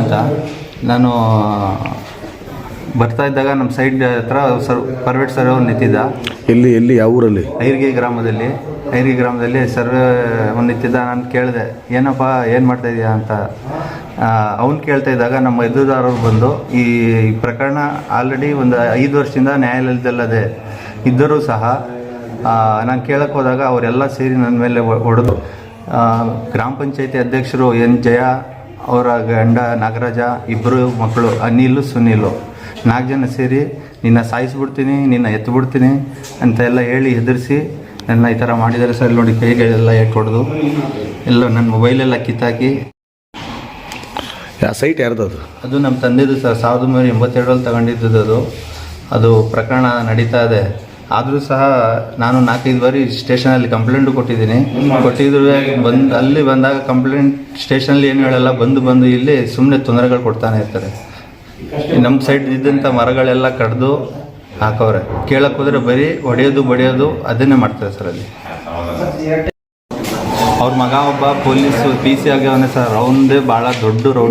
ಅಂತ ನಾನು ಬರ್ತಾ ಇದ್ದಾಗ ನಮ್ಮ ಸೈಡ್ ಹತ್ರ ಸರ್ ಪರ್ವೇಟ್ ಸರ್ವೆ ಅವ್ರು ನಿಂತಿದ್ದ. ಎಲ್ಲಿ ಎಲ್ಲಿ ಯಾವ ಊರಲ್ಲಿ? ಐರ್ಗಿ ಗ್ರಾಮದಲ್ಲಿ. ಐರ್ಗಿ ಗ್ರಾಮದಲ್ಲಿ ಸರ್ವೆ ಅವ್ನು ನಿಂತಿದ್ದ ನಾನು ಕೇಳಿದೆ ಏನಪ್ಪ ಏನು ಮಾಡ್ತಾ ಇದೀಯಾ? ಅಂತ. ಅವ್ನು ಕೇಳ್ತಾ ಇದ್ದಾಗ ನಮ್ಮ ಎದುರುದಾರರು ಬಂದು ಈ ಪ್ರಕರಣ ಆಲ್ರೆಡಿ ಒಂದು ಐದು ವರ್ಷದಿಂದ ನ್ಯಾಯಾಲಯದಲ್ಲದೆ ಇದ್ದರೂ ಸಹ ನಾನು ಕೇಳಕ್ಕೆ ಹೋದಾಗ ಅವರೆಲ್ಲ ಸೇರಿ ನನ್ನ ಮೇಲೆ ಹೊಡೆದು ಗ್ರಾಮ ಪಂಚಾಯತಿ ಅಧ್ಯಕ್ಷರು ಎನ್ ಜಯ ಅವರ ಗಂಡ ನಾಗರಾಜ ಇಬ್ಬರು ಮಕ್ಕಳು ಅನಿಲು ಸುನೀಲು. ನಾಲ್ಕು ಜನ ಸೇರಿ ನಿನ್ನ ಸಾಯಿಸ್ಬಿಡ್ತೀನಿ ನಿನ್ನ ಎತ್ಬಿಡ್ತೀನಿ ಅಂತ ಎಲ್ಲ ಹೇಳಿ ಹೆದರಿಸಿ ನನ್ನ ಈ ಥರ ಮಾಡಿದ್ದಾರೆ ಸರ್. ನೋಡಿ ಕೈಗಳೆಲ್ಲ ಎಟ್ ಹೊಡೆದು ಎಲ್ಲ ನನ್ನ ಮೊಬೈಲೆಲ್ಲ ಕಿತ್ತಾಕಿ. ಆ ಸೈಟ್ ಯಾರ್ದು ಅದು ಅದು ನಮ್ಮ ತಂದೆದು ಸರ್. ಸಾವಿರದ ಒಂಬೈನೂರ ಎಂಬತ್ತೆರಡರಲ್ಲಿ ತಗೊಂಡಿದ್ದದು ಅದು. ಅದು ಪ್ರಕರಣ ನಡೀತಾ ಇದೆ. ಆದರೂ ಸಹ ನಾನು ನಾಲ್ಕೈದು ಬಾರಿ ಸ್ಟೇಷನಲ್ಲಿ ಕಂಪ್ಲೇಂಟು ಕೊಟ್ಟಿದ್ದೀನಿ. ಕೊಟ್ಟಿದ್ರು ಬಂದು ಅಲ್ಲಿ ಬಂದಾಗ ಕಂಪ್ಲೇಂಟ್ ಸ್ಟೇಷನಲ್ಲಿ ಏನು ಹೇಳಲ್ಲ, ಬಂದು ಬಂದು ಇಲ್ಲಿ ಸುಮ್ಮನೆ ತೊಂದರೆಗಳು ಕೊಡ್ತಾನೆ ಇರ್ತಾರೆ. ನಮ್ಮ ಸೈಡ್ ಇದ್ದಂಥ ಮರಗಳೆಲ್ಲ ಕಡ್ದು ಹಾಕವ್ರೆ. ಕೇಳಕ್ಕೆ ಹೋದ್ರೆ ಬರೀ ಹೊಡೆಯೋದು, ಬಡಿಯೋದು ಅದನ್ನೇ ಮಾಡ್ತಾರೆ ಸರ್ ಅಲ್ಲಿ. ಅವ್ರ ಮಗ ಒಬ್ಬ ಪೊಲೀಸು ಪಿ ಸಿ ಆಗ್ಯವನೇ ಸರ್. ಅವನದೇ ಭಾಳ ದೊಡ್ಡ ರೌಡ್